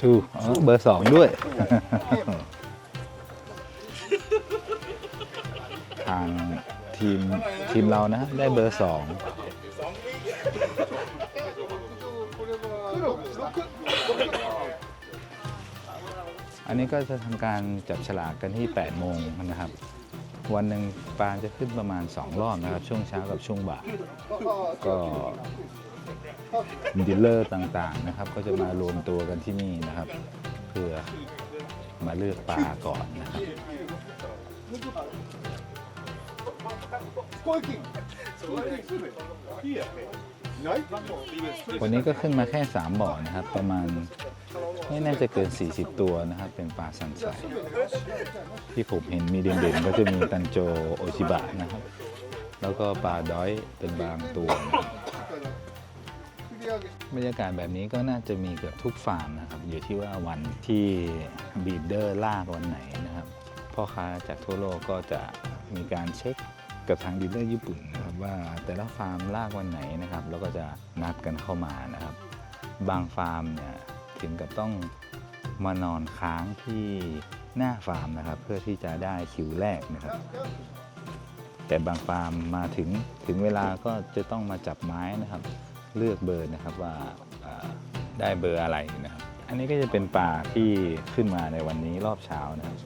ชูอ๋อเบอร์สองด้วย ทางทีมทีมเรานะได้เบอร์สองอันนี้ก็จะทำการจับฉลากกันที่ 8 โมงนะครับ วันหนึ่งปลาจะขึ้นประมาณ 2 รอบนะครับ ช่วงเช้ากับช่วงบ่ายก็ ดีลเลอร์ต่างๆนะครับ ก็จะมารวมตัวกันที่นี่นะครับ เพื่อมาเลือกปลาก่อนนะครับวันนี้ก็ขึ้นมาแค่ 3 บ่อนะครับ ประมาณไม่น่าจะเกิน 40 ตัวนะครับ เป็นปลาสันใสที่ผมเห็นมีเด่นๆ ก็จะมีตันโจโอชิบะนะครับ แล้วก็ปลาด้อยเป็นบางตัวนะครับ บรรยากาศแบบนี้ก็น่าจะมีเกือบทุกฟาร์มนะครับ อยู่ที่ว่าวันที่บีดเดอร์ลากวันไหนนะครับพ่อค้าจากทั่วโลกก็จะมีการเช็คกับทางดีลเลอร์ญี่ปุ่นนะครับว่าแต่ละฟาร์มลากวันไหนนะครับแล้วก็จะนัดกันเข้ามานะครับ บางฟาร์มเนี่ยถึงกับต้องมานอนค้างที่หน้าฟาร์มนะครับ เพื่อที่จะได้คิวแรกนะครับ แต่บางฟาร์มมาถึงถึงเวลาก็จะต้องมาจับไม้นะครับ เลือกเบอร์นะครับว่าได้เบอร์อะไรนะครับ อันนี้ก็จะเป็นปลาที่ขึ้นมาในวันนี้รอบเช้านะครับ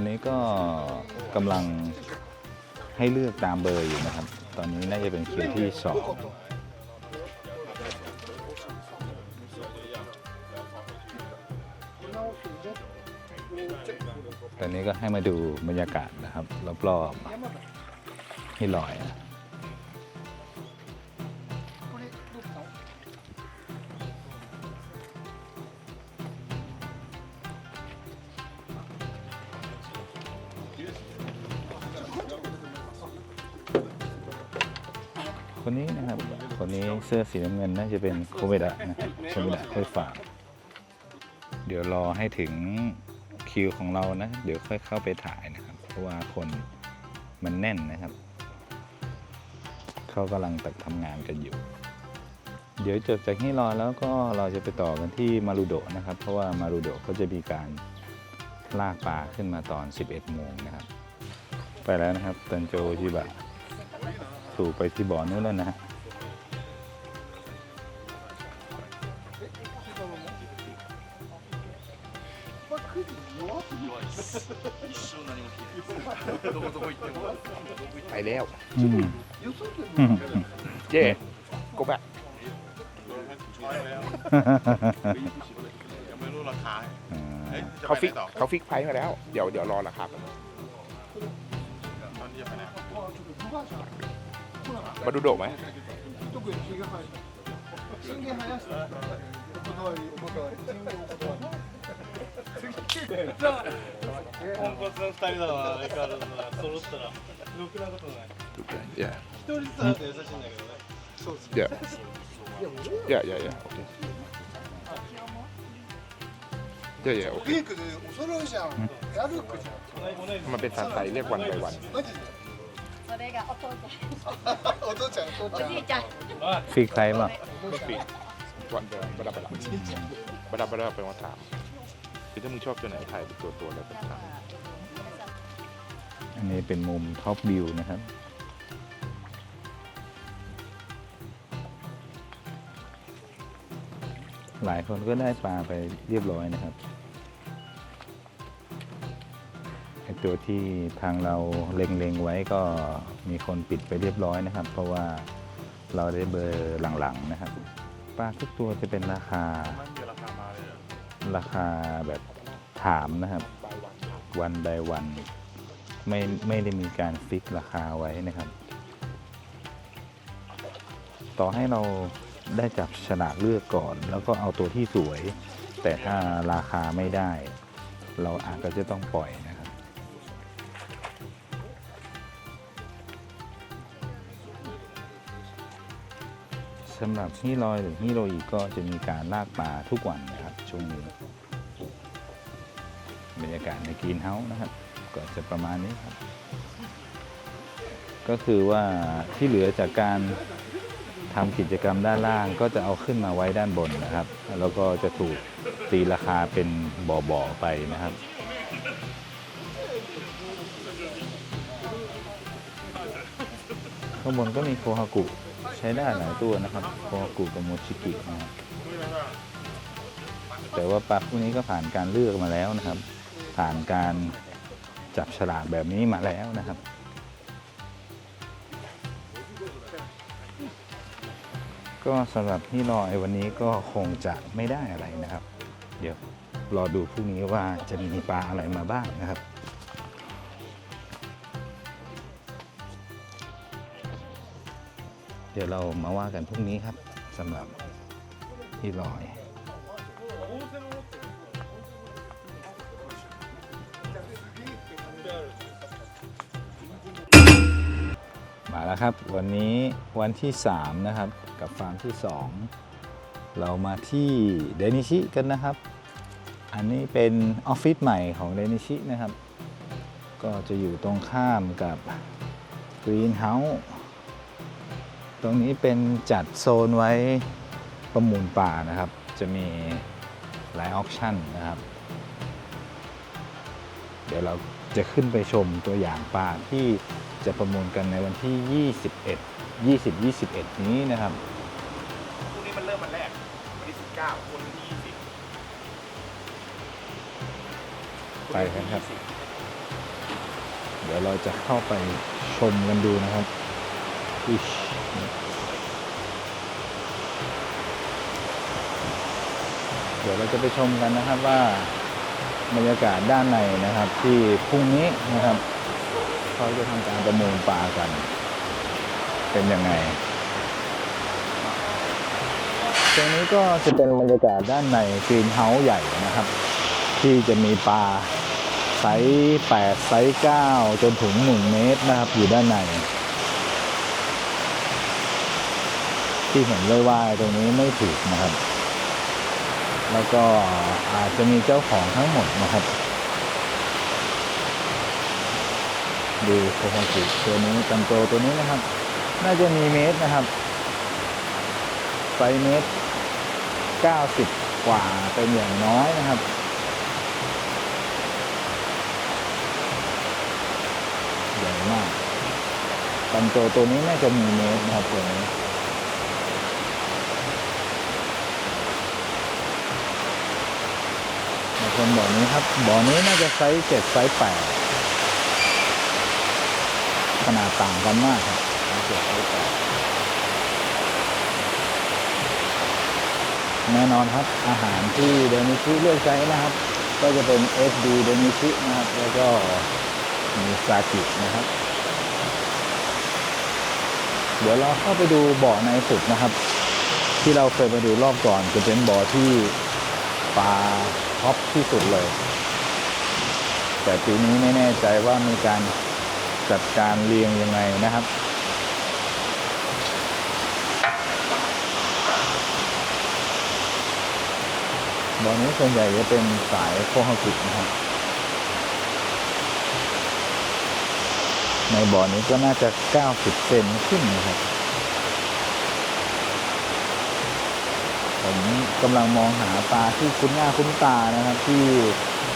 อนนี้ก็กำลังให้เลือกตามเบอร์อยู่นะครับ ตอนนี้น่าจะเป็นคิวที่สองตอนนี้ก็ให้มาดูบรรยากาศนะครับรอบๆที่ลอยนะ นี้เสื้อสีน้ำเงินน่าจะเป็นโคเวดะนะครับโคเวดะค่อยฝาก เดี๋ยวรอให้ถึงคิวของเรานะ เดี๋ยวค่อยเข้าไปถ่ายนะครับ เพราะว่าคนมันแน่นนะครับ เขากำลังตัดทำงานกันอยู่ เดี๋ยวจบจากนี่รอแล้วก็เราจะไปต่อกันที่มารุโดนะครับ เพราะว่ามารุโดเขาจะมีการลากปลาขึ้นมาตอน 11 โมงนะครับ ไปแล้วนะครับตันโจชิบะสู่ไปที่บ่อนู้นแล้วนะฮะ ไปแล้ว อืมอืมเย่กบอะยังไม่รู้ราคาอ่าเฮ้ยจะเขาไปฟิกไหนต่อเขาฟิกไพรส์มาแล้ว เดี๋ยวเดี๋ยวรอราคาก่อนตอนนี้จะไปไหนมาดูโดดไหม ポンコツの二人だわ相変わらずな揃ったらろくなことない เย่ 一人ずつ会うと優しいんだけどねそうです เย่เย่เย่เย่โอเคเย่เย่โอเค ピンクでお揃いじゃん。やるくじゃん。 มันเป็นสันไตเรียกวันไปวัน マジで。それがお父ちお父ちゃん、お父ちゃん。ゃんおじいちゃん ฟิกใครบ้าง ปีวันไปวันประดับประดับประดับประดับเป็นวันถาม คือถ้ามึงชอบตัวไหนถ่ายเป็นตัวตัวแล้วก็ถามอันนี้เป็นมุมท็อปวิวนะครับ หลายคนก็ได้ปลาไปเรียบร้อยนะครับไอตัวที่ทางเราเล็งๆไว้ก็มีคนปิดไปเรียบร้อยนะครับ เพราะว่าเราได้เบอร์หลังๆนะครับปลาทุกตัวจะเป็นราคา ราคาแบบถามนะครับ วันใดวันไม่ไม่ได้มีการฟิกราคาไว้นะครับ ต่อให้เราได้จับฉลากเลือกก่อน แล้วก็เอาตัวที่สวย แต่ถ้าราคาไม่ได้ เราอาจจะต้องปล่อยนะครับ สำหรับฮิลอยหรือฮิโรอีก็จะมีการลากปลาทุกวันนะ ช่วงนี้บรรยากาศในกรีนเฮาส์นะครับ ก็จะประมาณนี้ครับ ก็คือว่าที่เหลือจากการทำกิจกรรมด้านล่างก็จะเอาขึ้นมาไว้ด้านบนนะครับ แล้วก็จะถูกตีราคาเป็นบ่อๆไปนะครับข้างบนก็มีโคฮากุใช้ได้หลายตัวนะครับ โคฮากุกับโมชิกินะครับ แต่ว่าปลาพวกนี้ก็ผ่านการเลือกมาแล้วนะครับ ผ่านการจับฉลากแบบนี้มาแล้วนะครับ ก็สำหรับที่รอยวันนี้ก็คงจะไม่ได้อะไรนะครับ เดี๋ยวรอดูพรุ่งนี้ว่าจะมีปลาอะไรมาบ้างนะครับเดี๋ยวเรามาว่ากันพรุ่งนี้ครับสำหรับที่ลอย ครับ วันนี้วันที่ 3 นะครับ กับฟาร์มที่ 2 เรามาที่เดนิชิกันนะครับ อันนี้เป็นออฟฟิศใหม่ของเดนิชินะครับ ก็จะอยู่ตรงข้ามกับกรีนเฮาส์ตรงนี้เป็นจัดโซนไว้ประมูลป่านะครับ จะมีหลายออคชั่นนะครับ เดี๋ยวเราจะขึ้นไปชมตัวอย่างปลาที่ จะประมูลกันในวันที่ 21 20 21 นี้นะครับพรุ่งนี้มันเริ่มวันแรก วันที่สิบเก้าวันที่ยี่สิบไปกันครับ เดี๋ยวเราจะเข้าไปชมกันดูนะครับอิชเดี๋ยวเราจะไปชมกันนะครับว่าบรรยากาศด้านในนะครับ ที่พรุ่งนี้นะครับ เขาจะทำการประมูลปลากัน เป็นยังไง ตรงนี้ก็จะเป็นบรรยากาศด้านในกรีนเฮาส์ใหญ่นะครับ ที่จะมีปลาไซส์8ไซส์9จนถึง 1 เมตรนะครับ อยู่ด้านใน ที่เห็นเลยว่าตรงนี้ไม่ถูกนะครับ แล้วก็อาจจะมีเจ้าของทั้งหมดนะครับ ดูโคฮากิตัวนี้ตันโตตัวนี้นะครับ น่าจะมีเมตรนะครับไซส์เมตร90กว่าเป็นอย่างน้อยนะครับใหญ่มากตันโตตัวนี้น่าจะมีเมตรนะครับตัวนี้บางคนบ่อนี้ครับบ่อนี้น่าจะไซส์เจ็ดไซส์แปด นาดต่างกันมากครับแน่นอนครับอาหารที่เดนิชิเลือกใช้นะครับ ก็จะเป็น SD เดนิชินะครับ แล้วก็มีซากินะครับ เดี๋ยวเราเข้าไปดูบ่อในสุดนะครับ ที่เราเคยไปดูรอบก่อนจะเป็นบ่อที่ปลาท็อปที่สุดเลย แต่ปีนี้ไม่แน่ใจว่ามีการ จัดการเรียงยังไงนะครับบ่อนี้ส่วนใหญ่จะเป็นสายโคฮากินะครับ ในบ่อนี้ก็น่าจะ 90 เซนขึ้นนะครับ ผมกำลังมองหาปลาที่คุ้นหน้าคุ้นตานะครับที่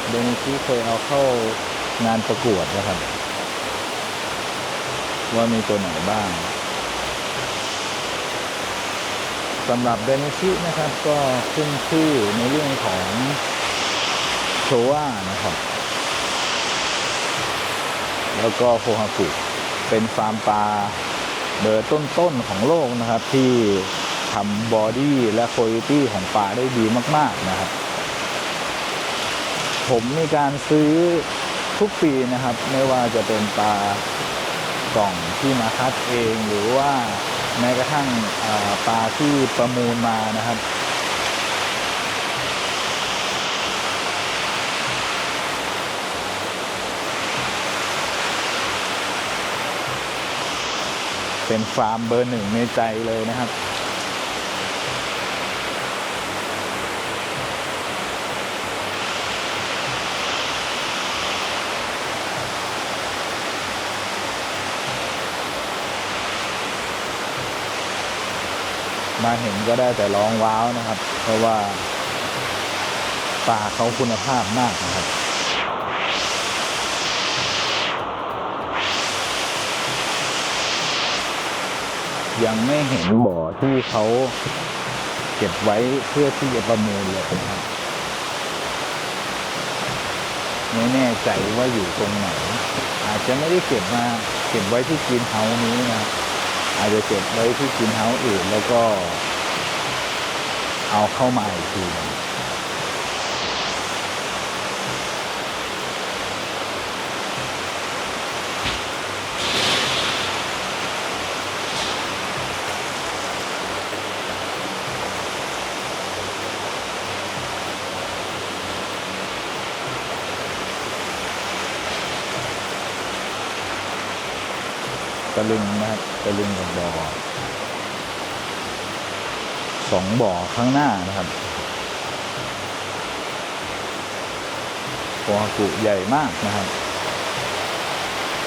เดนิชิเคยเอาเข้างานประกวดนะครับ ว่ามีตัวไหนบ้างสำหรับเดนิชินะครับ ก็ขึ้นชื่อในเรื่องของโชว่านะครับ แล้วก็โคฮากุเป็นฟาร์มปลาเบอร์ต้นๆของโลกนะครับ ที่ทำบอดี้และคุณภาพของปลาได้ดีมาก ๆ นะครับ ผมมีการซื้อทุกปีนะครับ ไม่ว่าจะเป็นปลา กล่องที่มาคัดเองหรือว่าแม้กระทั่งปลาที่ประมูลมานะครับเป็นฟาร์มเบอร์หนึ่งในใจเลยนะครับ มาเห็นก็ได้แต่ร้องว้าวนะครับ เพราะว่าปลาเขาคุณภาพมากนะครับยังไม่เห็นบ่อที่เขาเก็บไว้เพื่อที่จะประมูลเลยนะครับไม่แน่ใจว่าอยู่ตรงไหน อาจจะไม่ได้เก็บมาเก็บไว้ที่กรีนเฮานี้นะครับ อาจจะเก็บไว้ที่กรีนเฮาส์อื่น แล้วก็เอาเข้ามาอีกทีหนึ่งตะลึงนะครับ ตะลึงกับบ่อสองบ่อข้างหน้านะครับโอฮากุใหญ่มากนะครับ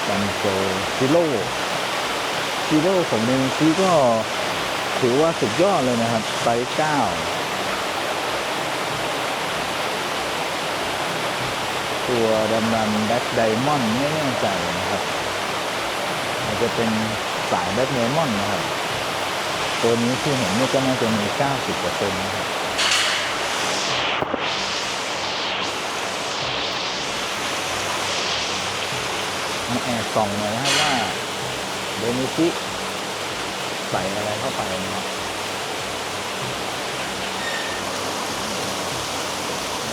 บันโซซิโร่ซิโร่ของเดนซีก็ถือว่าสุดยอดเลยนะครับไซส์เก้าตัวดำดำแบ็คไดมอนด์ไม่แน่ใจนะครับอาจจะเป็น สายแบทเมมอนนะครับ ตัวนี้ที่เห็นนี่ก็น่าจะมี 90%นะครับมาแอบส่องเลยนะครับว่าเดนิชิใส่อะไรเข้าไปนะครับ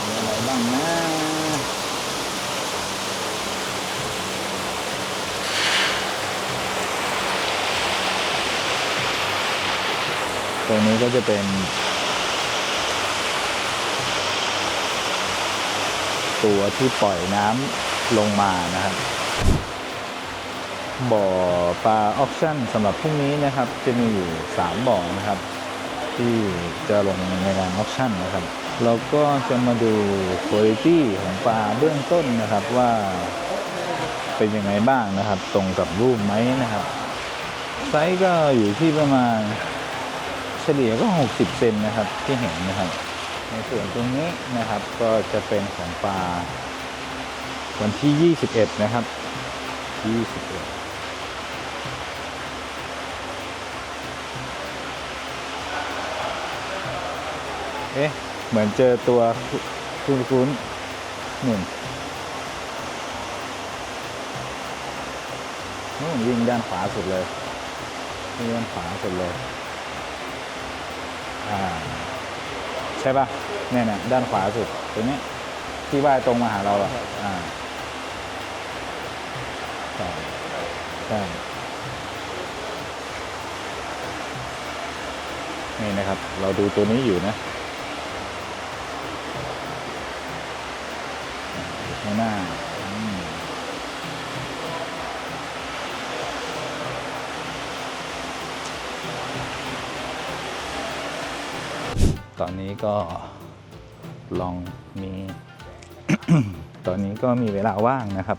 มีอะไรบ้างนะ ตรงนี้ก็จะเป็น ตัวที่ปล่อยน้ำลงมานะครับบ่อปลาออคชั่นสำหรับพรุ่งนี้นะครับ จะมีอยู่ 3 บ่อนะครับ ที่จะลงในงานออคชั่นนะครับเราก็จะมาดูคุณภาพของปลาเบื้องต้นนะครับว่าเป็นยังไงบ้างนะครับ ตรงกับรูปไหมนะครับ ไซส์ก็อยู่ที่ประมาณ เฉลี่ยก็ 60 เซนนะครับที่เห็นนะครับ ในส่วนตรงนี้นะครับก็จะเป็นของปลาวันที่ 21 นะครับ 21เอ๊ะ เหมือนเจอตัวคุ้นๆหนึ่งนู่นวิ่งด้านขวาสุดเลยวิ่งด้านขวาสุดเลย อ่าใช่ปะเนี่ยเนี่ยด้านขวาสุดตรงนี้ที่ว่ายตรงมาหาเราอะอ่าใช่ใช่นี่นะครับ เราดูตัวนี้อยู่นะข้างหน้า อนนี้ก็ลองมี ตอนนี้ก็มีเวลาว่างนะครับ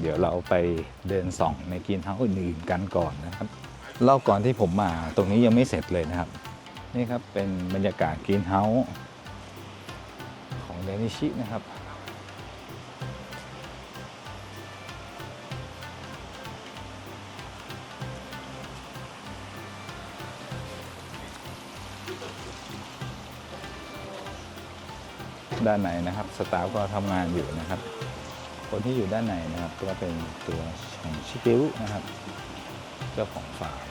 เดี๋ยวเราไปเดินส่องในกินเฮาส์อื่นๆกันก่อนนะครับเล่าก่อนที่ผมมาตรงนี้ยังไม่เสร็จเลยนะครับ นี่ครับเป็นบรรยากาศกินเฮาส์ของเดนิชินะครับ ด้านไหนนะครับสตาฟก็ทำงานอยู่นะครับ คนที่อยู่ด้านในนะครับก็เป็นตัวของชิเกรุนะครับ เจ้าของฟาร์ม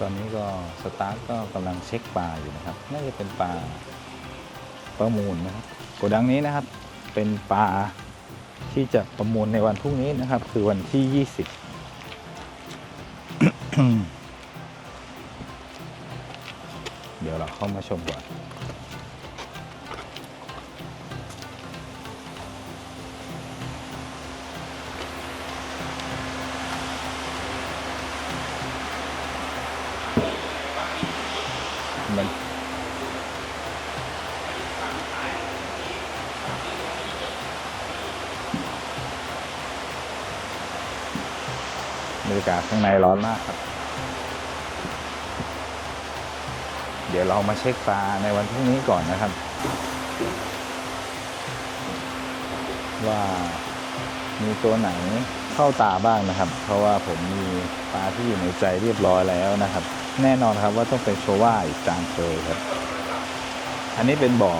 ตอนนี้ก็สตาฟก็กำลังเช็คปลาอยู่นะครับน่าจะเป็นปลาประมูลนะครับโกดังนี้นะครับเป็นปลาที่จะประมูลในวันพรุ่งนี้นะครับ คือวันที่ 20 เดี๋ยวเราเข้ามาชมก่อน บรรยากาศข้างในร้อนมากครับ เดี๋ยวเรามาเช็คปลาในวันพรุ่งนี้ก่อนนะครับ ว่ามีตัวไหนเข้าตาบ้างนะครับ เพราะว่าผมมีปลาที่อยู่ในใจเรียบร้อยแล้วนะครับ แน่นอนครับว่าต้องเป็นโชว่าอีกตามเคยครับ อันนี้เป็นบ่อ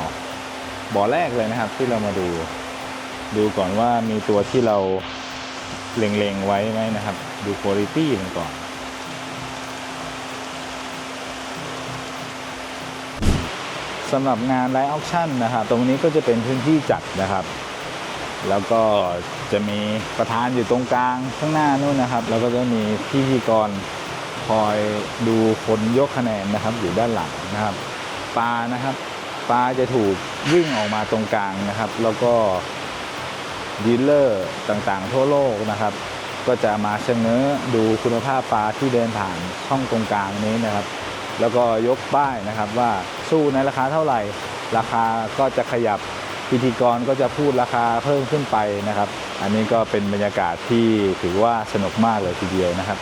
บ่อแรกเลยนะครับ ที่เรามาดู ดูก่อนว่ามีตัวที่เราเล็งๆไว้ไหมนะครับ ดูคุณภาพมันก่อน สำหรับงานไลฟ์ออคชั่นนะครับตรงนี้ก็จะเป็นพื้นที่จัดนะครับ แล้วก็จะมีประธานอยู่ตรงกลางข้างหน้านู่นนะครับ แล้วก็จะมีพิธีกรคอยดูคนยกคะแนนนะครับ อยู่ด้านหลังนะครับปลานะครับปลาจะถูกวิ่งออกมาตรงกลางนะครับ แล้วก็ดีลเลอร์ต่างๆ ทั่วโลกนะครับ ก็จะมาเชิงเง้อดูคุณภาพปลาที่เดินผ่านช่องตรงกลางนี้นะครับ แล้วก็ยกป้ายนะครับว่าสู้ในราคาเท่าไหร่ ราคาก็จะขยับพิธีกรก็จะพูดราคาเพิ่มขึ้นไปนะครับ อันนี้ก็เป็นบรรยากาศที่ถือว่าสนุกมากเลยทีเดียวนะครับ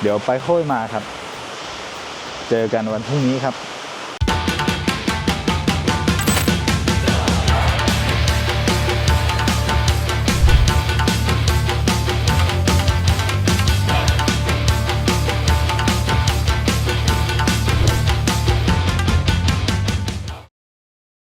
เดี๋ยวไปค่อยมาครับ เจอกันวันพรุ่งนี้ครับ